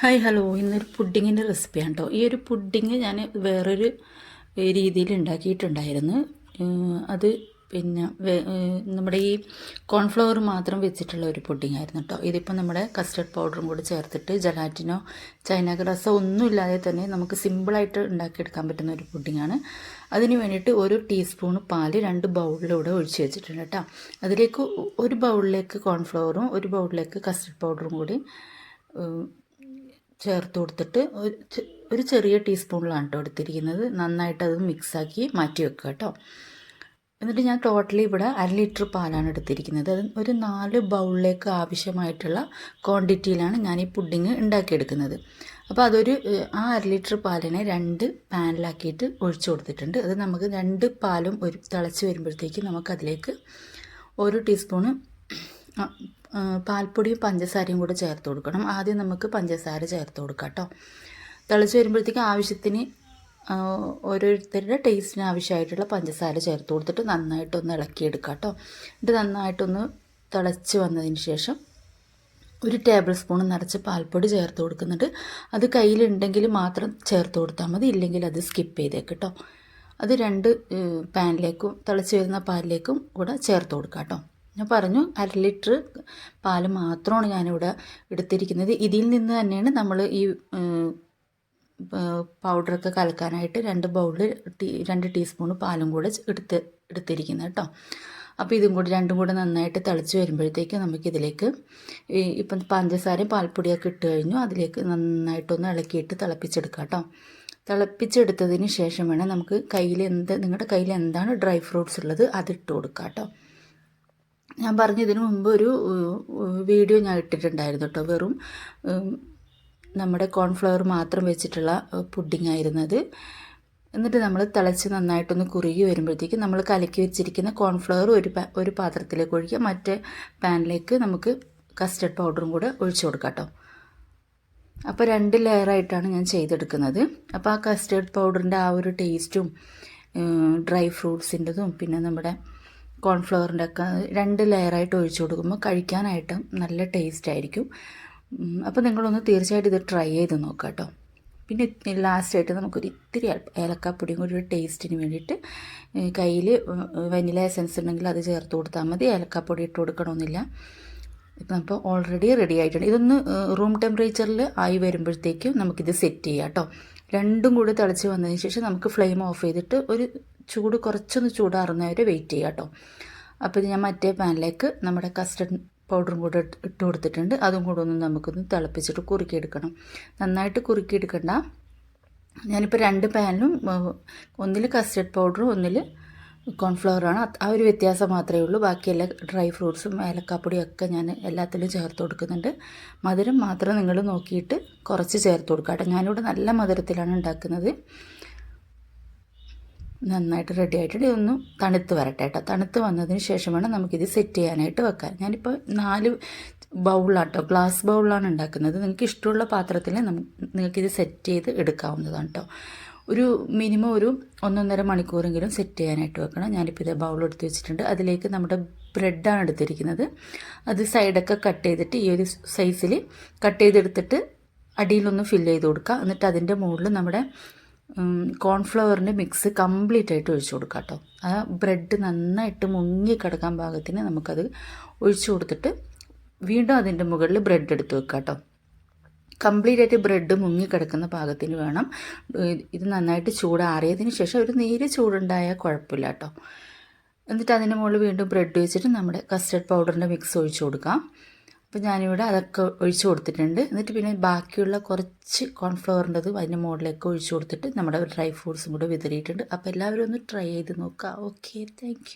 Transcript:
Hi hello. ഇന്നൊരു പുഡിങ്ങിന്റെ റെസിപ്പിയാണ് കേട്ടോ ഈ ഒരു പുഡിങ് ഞാൻ വേറൊരു രീതിയിൽ ഉണ്ടാക്കിയിട്ടുണ്ടായിരുന്നു. അത് പിന്നെ നമ്മുടെ ഈ കോൺഫ്ലവർ മാത്രം വെച്ചിട്ടുള്ള ഒരു പുഡിംഗ് ആയിരുന്നു കേട്ടോ ഇതിപ്പോൾ നമ്മുടെ കസ്റ്റർഡ് പൗഡറും കൂടി ചേർത്തിട്ട് ജലാറ്റിനോ ചൈന ഗ്രാസോ ഒന്നും ഇല്ലാതെ തന്നെ നമുക്ക് സിമ്പിളായിട്ട് ഉണ്ടാക്കിയെടുക്കാൻ പറ്റുന്ന ഒരു പുഡിങ്ങാണ് അതിന് വേണ്ടിയിട്ട് ഒരു ടീസ്പൂൺ പാൽ രണ്ട് ബൗളിലൂടെ ഒഴിച്ച് വെച്ചിട്ടുണ്ട് കേട്ടോ അതിലേക്ക് ഒരു ബൗളിലേക്ക് കോൺഫ്ലവറും ഒരു ബൗളിലേക്ക് കസ്റ്റർഡ് പൗഡറും കൂടി ചേർത്ത് കൊടുത്തിട്ട് ഒരു ചെറിയ ടീസ്പൂണിലാണ് കേട്ടോ എടുത്തിരിക്കുന്നത്. നന്നായിട്ട് അത് മിക്സാക്കി മാറ്റി വെക്കുക കേട്ടോ. എന്നിട്ട് ഞാൻ ടോട്ടലി ഇവിടെ അര ലിറ്റർ പാലാണ് എടുത്തിരിക്കുന്നത്. അത് ഒരു നാല് ബൗളിലേക്ക് ആവശ്യമായിട്ടുള്ള ക്വാണ്ടിറ്റിയിലാണ് ഞാൻ ഈ പുഡിങ് ഉണ്ടാക്കിയെടുക്കുന്നത്. അപ്പോൾ അതൊരു ആ അര ലിറ്റർ പാലിനെ രണ്ട് പാനിലാക്കിയിട്ട് ഒഴിച്ചു കൊടുത്തിട്ടുണ്ട്. അത് നമുക്ക് രണ്ട് പാലും ഒരു തിളച്ച് വരുമ്പോഴത്തേക്ക് നമുക്കതിലേക്ക് ഒരു ടീസ്പൂണ് പാൽപ്പൊടിയും പഞ്ചസാരയും കൂടെ ചേർത്ത് കൊടുക്കണം. ആദ്യം നമുക്ക് പഞ്ചസാര ചേർത്ത് കൊടുക്കാം കേട്ടോ. തിളച്ച് വരുമ്പോഴത്തേക്ക് ആവശ്യത്തിന് ഓരോരുത്തരുടെ ടേസ്റ്റിന് ആവശ്യമായിട്ടുള്ള പഞ്ചസാര ചേർത്ത് കൊടുത്തിട്ട് നന്നായിട്ടൊന്ന് ഇളക്കിയെടുക്കാം കേട്ടോ. ഇത് നന്നായിട്ടൊന്ന് തിളച്ച് വന്നതിന് ശേഷം ഒരു ടേബിൾ സ്പൂൺ നിറച്ച് പാൽപ്പൊടി ചേർത്ത് കൊടുക്കുന്നുണ്ട്. അത് കയ്യിലുണ്ടെങ്കിൽ മാത്രം ചേർത്ത് കൊടുത്താൽ മതി. ഇല്ലെങ്കിൽ അത് സ്കിപ്പ് ചെയ്തേക്ക് കേട്ടോ. അത് രണ്ട് പാനിലേക്കും തിളച്ച് വരുന്ന പാലിലേക്കും കൂടെ ചേർത്ത് കൊടുക്കാം കേട്ടോ. ഞാൻ പറഞ്ഞു അര ലിറ്റർ പാൽ മാത്രമാണ് ഞാനിവിടെ എടുത്തിരിക്കുന്നത്. ഇതിൽ നിന്ന് തന്നെയാണ് നമ്മൾ ഈ പൗഡറൊക്കെ കലക്കാനായിട്ട് രണ്ട് ബൗളിൽ ടീ രണ്ട് ടീസ്പൂൺ പാലും കൂടെ എടുത്ത് എടുത്തിരിക്കുന്നത് കേട്ടോ. അപ്പോൾ ഇതും കൂടി രണ്ടും കൂടെ നന്നായിട്ട് തിളച്ച് വരുമ്പോഴത്തേക്ക് നമുക്കിതിലേക്ക് ഇപ്പം പഞ്ചസാരയും പാൽപ്പൊടിയൊക്കെ ഇട്ട് കഴിഞ്ഞു. അതിലേക്ക് നന്നായിട്ടൊന്ന് ഇളക്കിയിട്ട് തിളപ്പിച്ചെടുക്കാം കേട്ടോ. തിളപ്പിച്ചെടുത്തതിന് ശേഷം വേണം നമുക്ക് കയ്യിൽ എന്ത് നിങ്ങളുടെ കയ്യിൽ എന്താണ് ഡ്രൈ ഫ്രൂട്ട്സ് ഉള്ളത് അതിട്ട് കൊടുക്കാം കേട്ടോ. ഞാൻ പറഞ്ഞ ഇതിനു മുമ്പ് ഒരു വീഡിയോ ഞാൻ ഇട്ടിട്ടുണ്ടായിരുന്നു കേട്ടോ. വെറും നമ്മുടെ കോൺഫ്ലവർ മാത്രം വെച്ചിട്ടുള്ള പുഡിംഗ് ആയിരുന്നത്. എന്നിട്ട് നമ്മൾ തിളച്ച് നന്നായിട്ടൊന്ന് കുറുകി വരുമ്പോഴത്തേക്ക് നമ്മൾ കലക്കി വെച്ചിരിക്കുന്ന കോൺഫ്ലവർ ഒരു ഒരു പാത്രത്തിലേക്ക് ഒഴിക്കുക. മറ്റേ പാനിലേക്ക് നമുക്ക് കസ്റ്റർഡ് പൗഡറും കൂടെ ഒഴിച്ചു കൊടുക്കാം കേട്ടോ. അപ്പോൾ രണ്ട് ലെയറായിട്ടാണ് ഞാൻ ചെയ്തെടുക്കുന്നത്. അപ്പോൾ ആ കസ്റ്റേർഡ് പൗഡറിന്റെ ആ ഒരു ടേസ്റ്റും ഡ്രൈ ഫ്രൂട്ട്സിന്റെതും പിന്നെ നമ്മുടെ കോൺഫ്ലവറിന്റെ ഒക്കെ രണ്ട് ലെയറായിട്ട് ഒഴിച്ചു കൊടുക്കുമ്പോൾ കഴിക്കാനായിട്ട് നല്ല ടേസ്റ്റ് ആയിരിക്കും. അപ്പോൾ നിങ്ങളൊന്ന് തീർച്ചയായിട്ടും ഇത് ട്രൈ ചെയ്ത് നോക്കുക കേട്ടോ. പിന്നെ ലാസ്റ്റായിട്ട് നമുക്കൊരു ഇത്തിരി ഏലക്കാപ്പൊടിയും കൂടി ഒരു ടേസ്റ്റിന് വേണ്ടിയിട്ട് കയ്യിൽ വനില എസൻസ് ഉണ്ടെങ്കിൽ അത് ചേർത്ത് കൊടുത്താൽ മതി. ഏലക്കാപ്പൊടി ഇട്ട് കൊടുക്കണമെന്നില്ല. ഇപ്പം അപ്പോൾ ഓൾറെഡി റെഡി ആയിട്ടുണ്ട്. ഇതൊന്ന് റൂം ടെമ്പറേച്ചറിൽ ആയി വരുമ്പോഴത്തേക്കും നമുക്കിത് സെറ്റ് ചെയ്യാം കേട്ടോ. രണ്ടും കൂടി തിളച്ച് വന്നതിന് ശേഷം നമുക്ക് ഫ്ലെയിം ഓഫ് ചെയ്തിട്ട് ഒരു ചൂട് കുറച്ചൊന്ന് ചൂടാറുന്നവരെ വെയിറ്റ് ചെയ്യാം കേട്ടോ. അപ്പോൾ ഇത് ഞാൻ മറ്റേ പാനിലേക്ക് നമ്മുടെ കസ്റ്റർഡ് പൗഡറും കൂടെ ഇട്ട് കൊടുത്തിട്ടുണ്ട്. അതും കൂടെ ഒന്ന് നമുക്കൊന്ന് തിളപ്പിച്ചിട്ട് കുറുക്കിയെടുക്കണം. നന്നായിട്ട് കുറുക്കിയെടുക്കണ്ട. ഞാനിപ്പോൾ രണ്ട് പാനിലും ഒന്നിൽ കസ്റ്റർഡ് പൗഡറും ഒന്നിൽ കോൺഫ്ലവറാണ് ആ ഒരു വ്യത്യാസം മാത്രമേ ഉള്ളൂ. ബാക്കിയെല്ലാ ഡ്രൈ ഫ്രൂട്ട്സും ഏലക്കാപ്പൊടിയും ഒക്കെ ഞാൻ എല്ലാത്തിലും ചേർത്ത് കൊടുക്കുന്നുണ്ട്. മധുരം മാത്രം നിങ്ങൾ നോക്കിയിട്ട് കുറച്ച് ചേർത്ത് കൊടുക്കുക കേട്ടോ ഞാനിവിടെ നല്ല മധുരത്തിലാണ് ഉണ്ടാക്കുന്നത്. നന്നായിട്ട് റെഡി ആയിട്ടുണ്ട്. ഒന്ന് തണുത്ത് വരട്ടെ കേട്ടോ തണുത്ത് വന്നതിന് ശേഷം വേണം നമുക്കിത് സെറ്റ് ചെയ്യാനായിട്ട് വെക്കാൻ ഞാനിപ്പോൾ നാല് ബൗളാട്ടോ ഗ്ലാസ് ബൗളാണ് ഉണ്ടാക്കുന്നത്. നിങ്ങൾക്ക് ഇഷ്ടമുള്ള പാത്രത്തിൽ നിങ്ങൾക്കിത് സെറ്റ് ചെയ്ത് എടുക്കാവുന്നതാണ് കേട്ടോ ഒരു മിനിമം ഒരു ഒന്നൊന്നര മണിക്കൂറെങ്കിലും സെറ്റ് ചെയ്യാനായിട്ട് വെക്കണം. ഞാനിപ്പോൾ ഇത് ബൗൾ എടുത്ത് വെച്ചിട്ടുണ്ട്. അതിലേക്ക് നമ്മുടെ ബ്രെഡാണ് എടുത്തിരിക്കുന്നത്. അത് സൈഡൊക്കെ കട്ട് ചെയ്തിട്ട് ഈ ഒരു സൈസിൽ കട്ട് ചെയ്തെടുത്തിട്ട് അടിയിലൊന്ന് ഫില്ല് ചെയ്ത് കൊടുക്കുക. എന്നിട്ട് അതിന്റെ മുകളിൽ നമ്മുടെ കോൺഫ്ലവറിന്റെ മിക്സ് കംപ്ലീറ്റ് ആയിട്ട് ഒഴിച്ചു കൊടുക്കുക കേട്ടോ ആ ബ്രെഡ് നന്നായിട്ട് മുങ്ങി കിടക്കാൻ പാകത്തിന് നമുക്കത് ഒഴിച്ചു കൊടുത്തിട്ട് വീണ്ടും അതിന്റെ മുകളിൽ ബ്രെഡ് എടുത്ത് വെക്കുക കേട്ടോ കംപ്ലീറ്റ് ആയിട്ട് ബ്രെഡ് മുങ്ങി കിടക്കുന്ന പാകത്തിന് വേണം. ഇത് നന്നായിട്ട് ചൂടാറിയതിന് ശേഷം ഒരു നേരെ ചൂടുണ്ടായാൽ കുഴപ്പമില്ല കേട്ടോ എന്നിട്ട് അതിന്റെ മുകളിൽ വീണ്ടും ബ്രെഡ് വെച്ചിട്ട് നമ്മുടെ കസ്റ്റർഡ് പൗഡറിന്റെ മിക്സ് ഒഴിച്ചു കൊടുക്കാം. അപ്പോൾ ഞാനിവിടെ അതൊക്കെ ഒഴിച്ചു കൊടുത്തിട്ടുണ്ട്. എന്നിട്ട് പിന്നെ ബാക്കിയുള്ള കുറച്ച് കോൺഫ്ലവറിന്റെത് അതിന്റെ മുകളിലേക്ക് ഒഴിച്ചു കൊടുത്തിട്ട് നമ്മുടെ ഡ്രൈ ഫ്രൂട്ട്സും കൂടെ വിതറിയിട്ടുണ്ട്. അപ്പോൾ എല്ലാവരും ഒന്ന് ട്രൈ ചെയ്ത് നോക്കുക ഓക്കെ താങ്ക്